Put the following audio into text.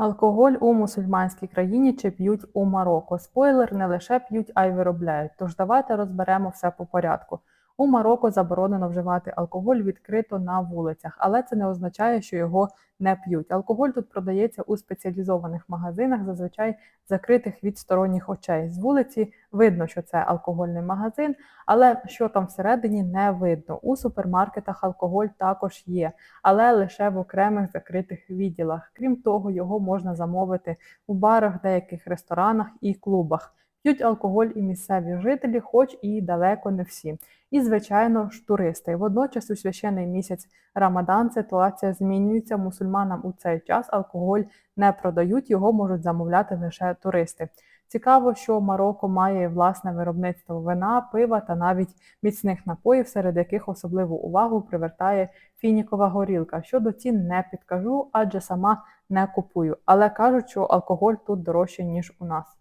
Алкоголь у мусульманській країні чи п'ють у Марокко. Спойлер не лише п'ють, а й виробляють. Тож давайте розберемо все по порядку. У Марокко заборонено вживати алкоголь відкрито на вулицях, але це не означає, що його не п'ють. Алкоголь тут продається у спеціалізованих магазинах, зазвичай закритих від сторонніх очей. З вулиці видно, що це алкогольний магазин, але що там всередині не видно. У супермаркетах алкоголь також є, але лише в окремих закритих відділах. Крім того, його можна замовити у барах, деяких ресторанах і клубах. П'ють алкоголь і місцеві жителі, хоч і далеко не всі. І, звичайно ж, туристи. Водночас у священний місяць Рамадан ситуація змінюється. Мусульманам у цей час алкоголь не продають, його можуть замовляти лише туристи. Цікаво, що Марокко має власне виробництво вина, пива та навіть міцних напоїв, серед яких особливу увагу привертає фінікова горілка. Щодо цін не підкажу, адже сама не купую. Але кажуть, що алкоголь тут дорожчий, ніж у нас.